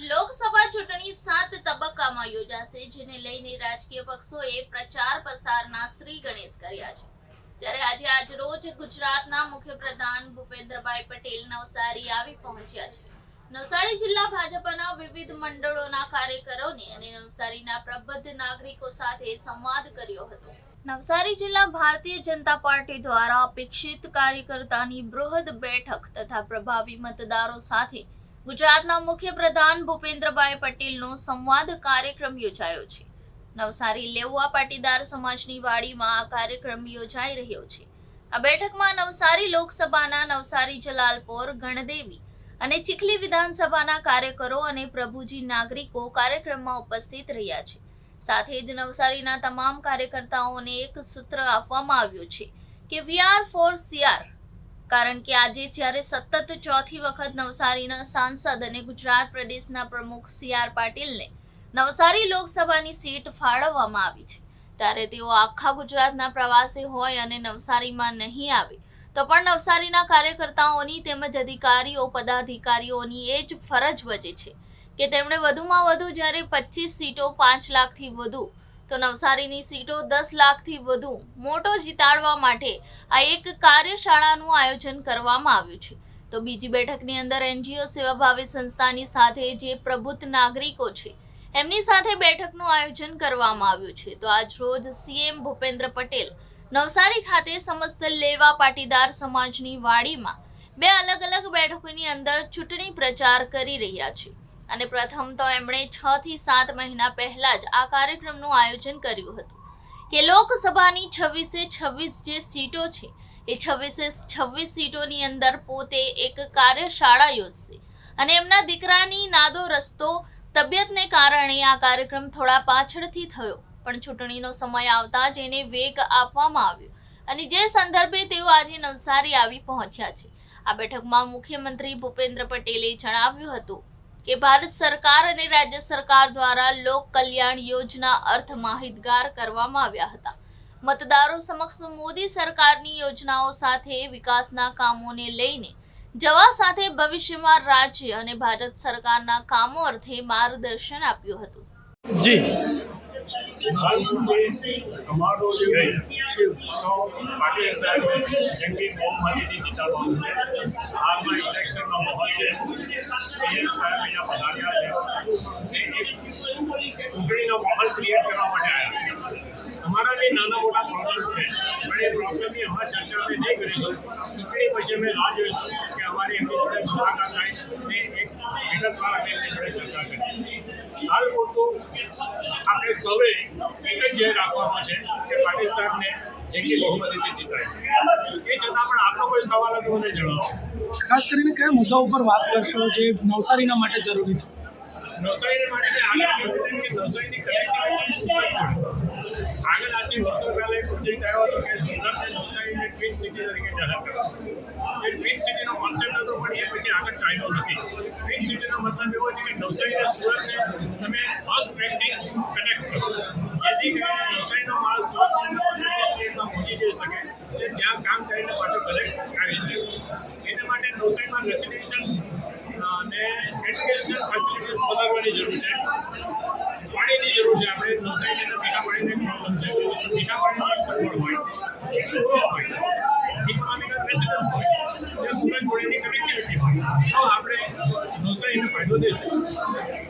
લોકસભા ચૂંટણી સાત તબક્કામાં યોજાશે, જેને લઈને રાજકીય પક્ષોએ પ્રચાર પ્રસારના શ્રી ગણેશ કર્યા છે. ત્યારે આજે આજરોજ ગુજરાતના મુખ્યપ્રધાન ભૂપેન્દ્રભાઈ પટેલ નવસારી આવી પહોંચ્યા છે. નવસારી જિલ્લા ભાજપના વિવિધ મંડળોના કાર્યકરોને અને નવસારીના પ્રબુદ્ધ નાગરિકો સાથે સંવાદ કર્યો હતો. નવસારી જિલ્લા ભારતીય જનતા પાર્ટી દ્વારા અપેક્ષિત કાર્યકર્તાની બૃહદ બેઠક તથા પ્રભાવી મતદારો સાથે ગુજરાતના મુખ્ય પ્રધાન ભૂપેન્દ્રભાઈ પટેલનો સંવાદ કાર્યક્રમ યોજાયો છે. નવસારી લેવા પાટીદાર સમાજની વાડીમાં આ કાર્યક્રમ યોજાઈ રહ્યો છે. આ બેઠકમાં નવસારી લોકસભાના નવસારી જલાલપોર, ગણદેવી અને ચીખલી વિધાનસભાના કાર્યકરો અને પ્રભુજી નાગરિકો કાર્યક્રમમાં ઉપસ્થિત રહ્યા છે. સાથે જ નવસારીના તમામ કાર્યકર્તાઓને એક સૂત્ર આપવામાં આવ્યું છે કે વી આર ફોર સીઆર કારણ કે આજે જ્યારે સતત ચોથી વખત નવસારીના સાંસદ અને ગુજરાત પ્રદેશના પ્રમુખ સી આર પાટીલને નવસારી લોકસભાની સીટ ફાળવવામાં આવી છે, ત્યારે તેઓ આખા ગુજરાતના પ્રવાસે હોય અને નવસારીમાં નહીં આવે, તો પણ નવસારીના કાર્યકર્તાઓની તેમજ અધિકારીઓ, પદાધિકારીઓની એ જ ફરજ બજે છે કે તેમણે વધુમાં વધુ જ્યારે પચીસ સીટો પાંચ લાખથી વધુ તો નવસારીની સીટો દસ લાખથી વધુ મોટો જીતાડવા માટે આ એક કાર્યશાળાનું આયોજન કરવામાં આવ્યું છે. તો બીજી બેઠકની અંદર એનજીઓ સેવાભાવી સંસ્થાની સાથે જે પ્રબુદ્ધ નાગરિકો છે, એમની સાથે બેઠકનું આયોજન કરવામાં આવ્યું છે. તો આજ રોજ સીએમ ભૂપેન્દ્ર પટેલ નવસારી ખાતે સમસ્ત લેવા પાટીદાર સમાજની વાડીમાં બે અલગ અલગ બેઠકોની અંદર ચૂંટણી પ્રચાર કરી રહ્યા છે. અને પ્રથમ તો એમણે છ થી સાત મહિના પહેલા જ આ કાર્યક્રમનું આયોજન કર્યું હતું. કે લોકસભાની છવ્વીસે છવ્વીસ જે સીટો છે, એ છવ્વીસે છવ્વીસ સીટોની અંદર પોતે એક કાર્યશાળા યોજશે. અને એમના દીકરાની નાદો રસ્તો, તબિયતને કારણે આ કાર્યક્રમ થોડા પાછળથી થયો. પણ ચૂંટણીનો સમય આવતા જ એને વેગ આપવામાં આવ્યો. અને જે સંદર્ભે તેઓ આજે નવસારી આવી પહોંચ્યા છે. આ બેઠકમાં મુખ્યમંત્રી ભૂપેન્દ્ર પટેલે જણાવ્યું હતું કે ભારત સરકાર અને રાજ્ય સરકાર દ્વારા લોક કલ્યાણ યોજના અર્થ માહિતગાર કરવામાં આવ્યા હતા. મતદારો સમક્ષ મોદી સરકારની યોજનાઓ સાથે વિકાસના કામોને લઈને જવા સાથે ભવિષ્યમાં રાજ્ય અને ભારત સરકારના કામો અર્થે માર્ગદર્શન આપ્યું હતું. જી. ચૂંટણીનો માહોલ ક્રિએટ કરવા માટે આવ્યા અમારા જે નાના મોટા પ્રોબ્લેમ છે પણ એ પ્રોબ્લેમની હમણાં ચર્ચા અમે નહીં કરીશું ચૂંટણી પછી અમે રાહ જોઈશું કે અમારી એમની મુલાકાત થાય ને એક વિગતવાર અમે ચર્ચા કરીએ હાલ પૂરતું આપણે સૌએ એક જ ધ્યેય રાખવાનો છે કે પાટીલ સાહેબને જેટલી બહુમતીથી જીતાય. એ છતાં પણ આપનો કોઈ સવાલ હતો મને જણાવો. ખાસ કરીને કયા મુદ્દા ઉપર વાત કરશો જે નવસારીના માટે જરૂરી છે? નવસારીને માટે નવસારીની કનેક્ટિવિટી આગળ આજથી વર્ષો પહેલા એક પ્રોજેક્ટ આવ્યો હતો કે સુરતને નવસારીને ટ્વિન સિટી તરીકે જાહેર કર્યો. એ ટ્વિન સિટીનો કોન્સેપ્ટ હતો, પણ એ પછી આગળ ચાલ્યો નથી. ટ્વિન સિટીનો મતલબ એવો છે કે નવસારી અને સુરતને તમે ફર્સ્ટ ટ્રેનથી કનેક્ટ કરો. જેથી કરીને નવસારીનો માલ સુરતના સ્ટેટમાં પહોંચી જઈ શકે. તે ત્યાં કામ કરીને પાછો કલેક્ટ આવી જાય એના માટે નવસારીમાં રેસિડેન્શિયલ Mas não.